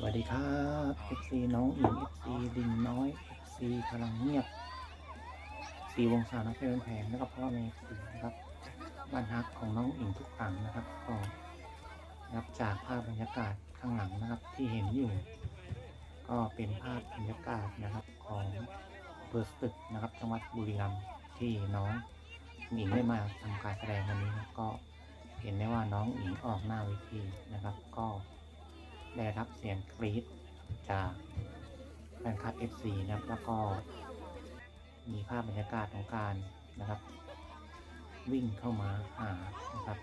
สวัสดีครับ FC น้องอิง FC ดินน้อย FC พลังเงียบสีวงศานักเพลงแผงแล้วก็พ่อแม่สีนะครับบ้านฮักของน้องอิงทุกครั้งนะครับก็นับจากภาพบรรยากาศข้างหลังนะครับที่เห็นอยู่ ก็เป็นภาพบรรยากาศนะครับของอำเภอสตึกนะครับจังหวัดบุรีรัมย์ที่น้องอิงได้มาทำการแสดงวันนี้ก็เห็นได้ว่าน้องอิงออกหน้าเวทีนะครับ ก็ ได้รับเสียงกรี๊ดจากแฟนคลับ FC นะครับแล้วก็มีภาพบรรยากาศของการนะครับ วิ่งเข้ามาหานะครับ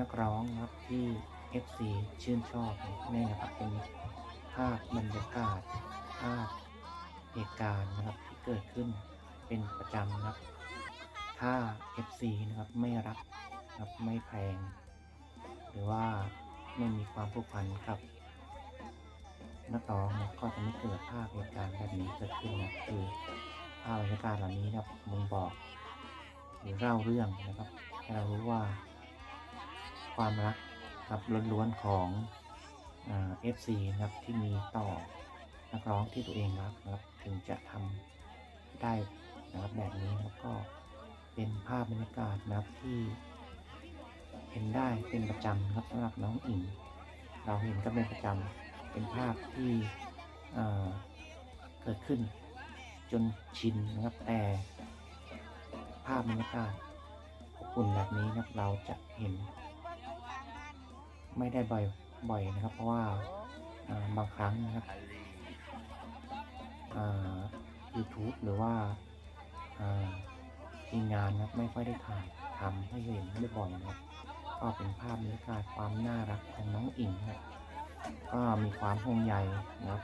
นักร้องนะครับที่ FC ชื่นชอบนี่นะครับเป็นภาพบรรยากาศภาพเหตุการณ์นะครับที่เกิดขึ้นเป็นประจำนะครับถ้า FC นะครับไม่รักนะครับไม่แพง หรือว่าไม่มีความผูกพันกับนักร้องนะก็จะไม่เกิดภาพเหตุการณ์แบบนี้เกิดขึ้นนะคือภาพบรรยากาศเหล่านี้นะครับมึงบอกหรือเล่าเรื่องนะครับให้เรารู้ว่าความรักครับล้วนๆของเอฟซีนะครับที่มีต่อนักร้องที่ตัวเองรักนะครับถึงจะทำได้นะครับแบบนี้นะครับก็เป็นภาพบรรยากาศนะครับที่ เห็นได้เป็นประจำครับสำหรับน้องอิงเราเห็นก็เป็นประจำเป็นภาพที่เเกิดขึ้น จนชินนะครับแต่ภาพบรรยากาศอบอุ่นแบบนี้นะครับเราจะเห็น ไม่ได้บ่อยบ่อยนะครับ เพราะว่าาบางครั้งนะครับอ่า YouTube หรือว่าอ่า ทีมงานนะครับไม่ค่อยได้ถ่ายทำให้เห็นได้บ่อยนะครับก็เป็นภาพบรรยากาศความน่ารักของน้องอิงครับก็มีความห่วงใยนะครับ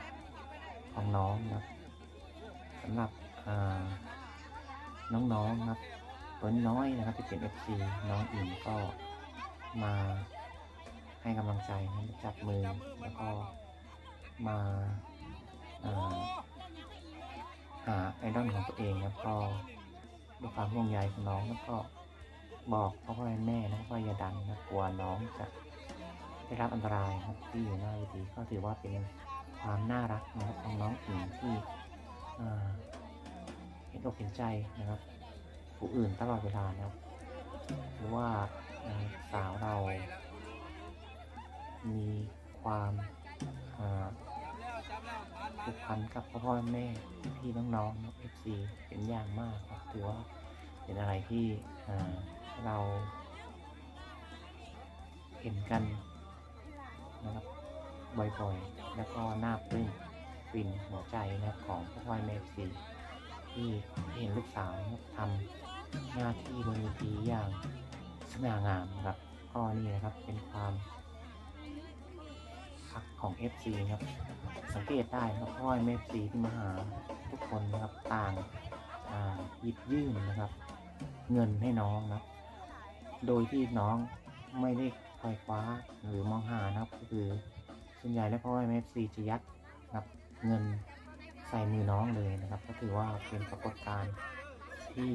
ของน้องนะครับสำหรับน้องๆนะครับตัวน้อยนะครับที่เป็น FC น้องอิงก็มาให้กำลังใจนะจับมือแล้วก็มาหาไอดอลของตัวเองนะครับก็ ด้วยความห่วงใยของน้องแล้วก็บอกพ่อพ่อแม่นะว่าอย่าดันนะกลัวน้องจะได้รับอันตรายนะครับที่อยู่หน้าเวทีก็ถือว่าเป็นความน่ารักนะครับของน้องอิงที่เห็นอกเห็นใจนะครับ ผู้อื่นตลอดเวลานะครับหรือว่าสาวเรามีความ ผูกพันกับพ่อพ่อแม่พี่น้องๆเอฟซีเป็นอย่างมากครับถือว่าเป็นอะไรที่เราเห็นกันนะครับบ่อยๆ แล้วก็น่าปลื้มฟินหัวใจนะครับของพ่อพ่อแม่ซีที่เห็นลูกสาวทำหน้าที่บนเวทีอย่างสง่างามครับก็นี่นะครับเป็นความ พักของ FC นะครับ สังเกตได้นะครับพ่อแม่ซีที่มาหาทุกคนนะครับต่างหยิบยื่นนะครับ เงินให้น้องนะโดยที่น้องไม่ได้คอยคว้าหรือมองหานะครับ ก็คือส่วนใหญ่แล้วพ่อแม่ซีจะยัดนับเงินใส่มือน้องเลยนะครับ ก็ถือว่าเป็นปรากฏการณ์ที่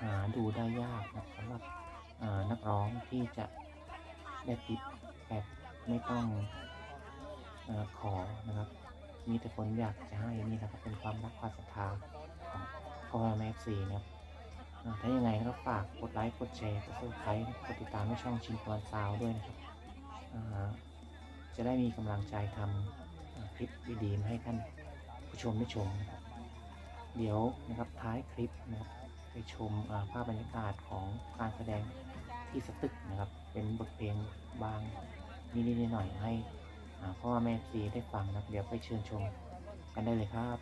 หาดูได้ยากนะสำหรับนักร้องที่จะได้ติดแบบไม่ต้อง ขอนะครับ มีแต่คนอยากจะให้นี่นะครับเป็นความรักความศรัทธาของพ่อแม่ซีนะครับอ่าถ้ายังไงนะครับฝากกดไลค์กดแชร์กดซับสไครต์กดติดตามให้ช่องชินตวนซาวด้วยนะครับจะได้มีกำลังใจทำอ่าคลิปดีๆให้ท่านผู้ชมได้ชมนะครับเดี๋ยวนะครับท้ายคลิปนะครับไปชมภาพบรรยากาศของการแสดงที่สตึกนะครับ เป็นบทเพลงบางนิดๆหน่อยๆให้ พ่อแม่ซีได้ฟังนะเดี๋ยวไปเชิญชมกันได้เลยครับ